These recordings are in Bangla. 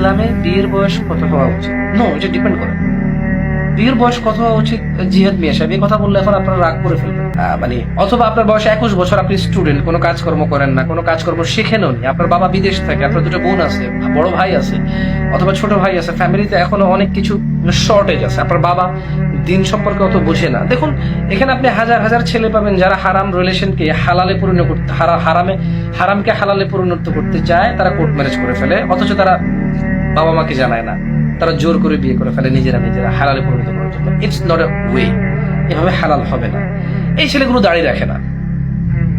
ইসলামে বিয়ের বয়স কত হওয়া উচিত? নো এটা ডিপেন্ড করে। বিয়ের বয়স কত হওয়া উচিত? জিহাদ মিয়া সাহেব, এই কথা বললে এখন আপনারা রাগ করে ফেলবেন। মানে অথবা আপনার বয়স একুশ বছর, আপনি স্টুডেন্ট কোনো কাজকর্ম করেন না, কোনো কাজকর্ম শিখেনও নি। আপনার বাবা বিদেশ থাকে, আপনার দুটো বোন আছে, বড় ভাই আছে, অথবা ছোট ভাই আছে ফ্যামিলিতে এখনও অনেক কিছু শর্টেজ আছে। আপনার বাবা দিন সম্পর্কে অত বোঝে না। দেখুন, এখানে আপনি হাজার হাজার ছেলে পাবেন যারা হারাম রিলেশনকে হালালে পরিণত করতে, হারা- হারামে, হারামকে হালালে পরিণত করতে চায়, তারা কোর্ট ম্যারেজ করে ফেলে, অথচ তারা বাবা মাকে জানায় না। তারা জোর করে বিয়ে করে ফেলে, নিজেরা নিজেরা হালালে পরিণত করার জন্য ইটস নট এ ওয়ে এভাবে হালাল হবে না। এই ছেলেগুলো দাঁড়িয়ে রাখে না।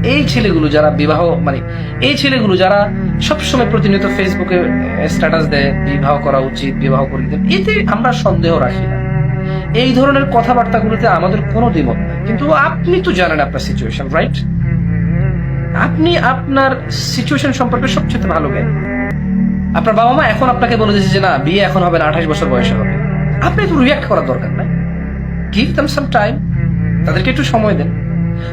এই ছেলেগুলো যারা বিবাহ মানে এই ছেলেগুলো যারা সবসময় প্রতিনিয়ত ফেসবুকে স্ট্যাটাস দেয়, বিবাহ করা উচিত, বিবাহ করে দেন এতে আমরা সন্দেহ রাখি না। এই ধরনের কথাবার্তাগুলোতে আমাদের কোনো দ্বিমত নাই। কিন্তু আপনি তো জানেন আপনার সিচুয়েশন রাইট আপনি আপনার সিচুয়েশন সম্পর্কে সবচেয়ে ভালো জ্ঞান। আপনার বাবা মা এখন আপনাকে বলে দিয়েছে যে না, বিয়ে এখন হবে না, আঠাশ বছর বয়সে হবে। আপনি একটু রিয়াক্ট করার দরকার নাই। গিভ দেম সাম টাইম তাদেরকে একটু সময় দেন।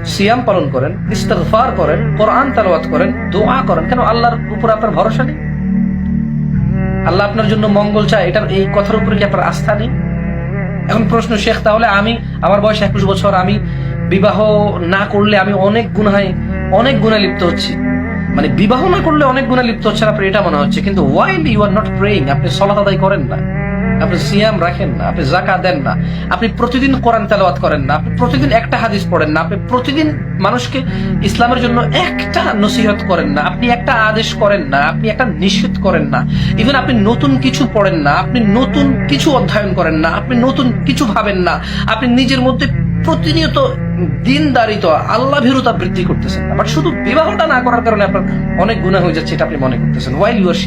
সিয়াম পালন করেন, ইস্তেগফার করেন, কোরআন তালাওয়াত করেন, দোয়া করেন। কেন আল্লাহর উপর আপনার ভরসা নেই? আল্লাহ আপনার জন্য মঙ্গল চায়। এটার এই কথার উপরে কি আপনার আস্থা নেই? এখন প্রশ্ন, শেখ, তাহলে আমি, আমার বয়স একুশ বছর, আমি বিবাহ না করলে আমি অনেক গুনায় অনেক গুণায় লিপ্ত হচ্ছি। মানে বিবাহ না করলে অনেক গুণা লিপ্ত হচ্ছে আপনার এটা মনে হচ্ছে। কিন্তু while you are not praying আপনি সলাত আদায় করেন না। আপনি সিয়াম রাখেন না, আপনি জাকা দেন না। আপনি প্রতিদিন কোরআন তেলাওয়াত করেন না, আপনি প্রতিদিন একটা হাদিস পড়েন না, আপনি প্রতিদিন মানুষকে ইসলামের জন্য একটা নসিহত করেন না, আপনি একটা আদেশ করেন না, আপনি একটা নিষেধ করেন না। ইভেন আপনি নতুন কিছু পড়েন না, আপনি নতুন কিছু অধ্যয়ন করেন না, আপনি নতুন কিছু ভাবেন না, আপনি নিজের মধ্যে প্রতিনিয়ত দিনদারিত আল্লাহ ভীরুতা বৃদ্ধি করতেছেন বাট শুধু বিবাহটা না করার কারণে আপনার অনেক গুণা হয়ে যাচ্ছে, এটা আপনি মনে করতেছেন। ওয়াইল ইউ আর